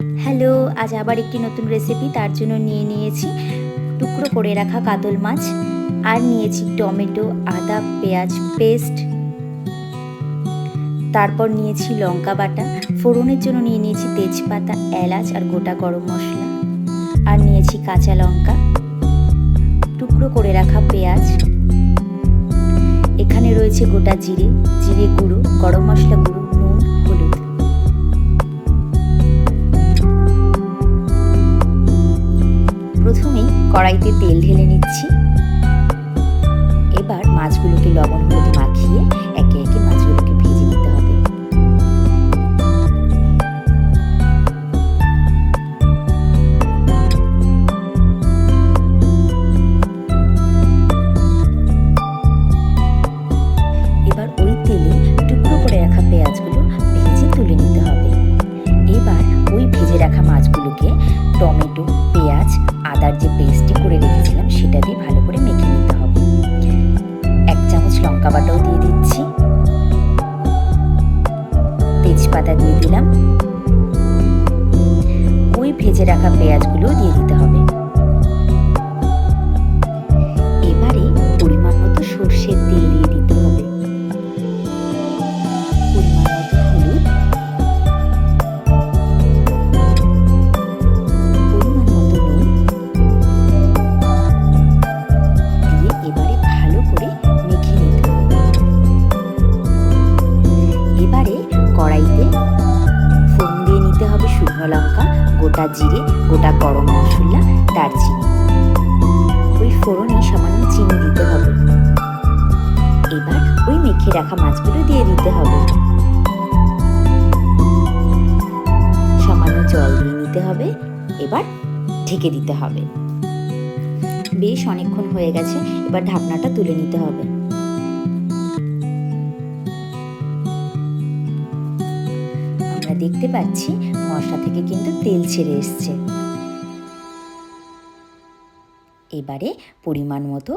Hello, আজ আবার একটি নতুন রেসিপি তার জন্য নিয়ে নিয়েছি। টুকরো করে রাখা কাতল মাছ আর নিয়েছি টমেটো, আদা, পেঁয়াজ পেস্ট তারপর নিয়েছি লঙ্কা বাটা। ফোড়নের জন্য নিয়ে নিয়েছি তেজপাতা, এলাচ আর গোটা গরম মশলা। আর নিয়েছি কাঁচা লঙ্কা। টুকরো করে রাখা পেঁয়াজ। এখানে রয়েছে গোটা জিরে জিরে গুঁড়ো, গরম মশলা গুঁড়ো কড়াইতে তেল ঢেলে নিচ্ছি। এবার মাছগুলোকে লবণ হলুদ মাখিয়ে টমেটো, পেঁয়াজ, আদার যে পেস্টটি করে রেখেছিলাম, সেটা দিয়ে ভালো করে মেখে নিতে হবে। এক চামচ লঙ্কা বাটাও দিয়ে দিচ্ছি। তেজপাতা দিয়ে দিলাম। ওই ভেজে রাখা পেঁয়াজগুলোও দিয়ে দিতে হবে। গোটা জিরে, গোটা গরম মশলা, দারচিনি। ওই ফোড়নে সামান্য চিনি দিতে হবে। এবার ওই মেখে রাখা মাছগুলো দিয়ে দিতে হবে। সামান্য জল দিয়ে নিতে হবে। এবার ঢেকে দিতে হবে। বেশ অনেকক্ষণ হয়ে গেছে, এবার ঢাকনাটা তুলে নিতে হবে। দেখতে পাচ্ছি, মশলা থেকে কিন্তু তেল ছেড়ে এসছে। এবারে পরিমাণ মতো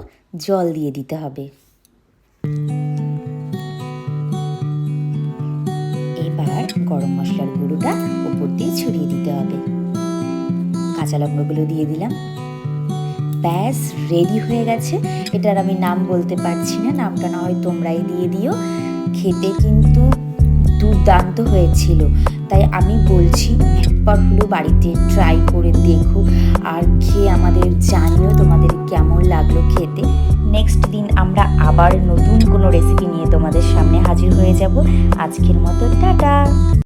জল দিয়ে দিতে হবে। এবার গরম মশলার গুঁড়োটা উপর দিয়ে ছড়িয়ে দিতে হবে। কাঁচা লঙ্কাগুলো দিয়ে দিলাম। ব্যাস রেডি হয়ে গেছে। এটার আমি নাম বলতে পারছি না, নামটা না হয় তোমরাই দিয়ে দিও। খেতে কিন্তু দুর্দান্ত হয়েছিল। তাই আমি বলছি, একবার হলো বাড়িতে ট্রাই করে দেখো আর খেয়ে আমাদের জানিও তোমাদের কেমন লাগল খেতে। নেক্সট দিন আমরা আবার নতুন কোনো রেসিপি নিয়ে তোমাদের সামনে হাজির হয়ে যাব। আজকের মতো টাটা!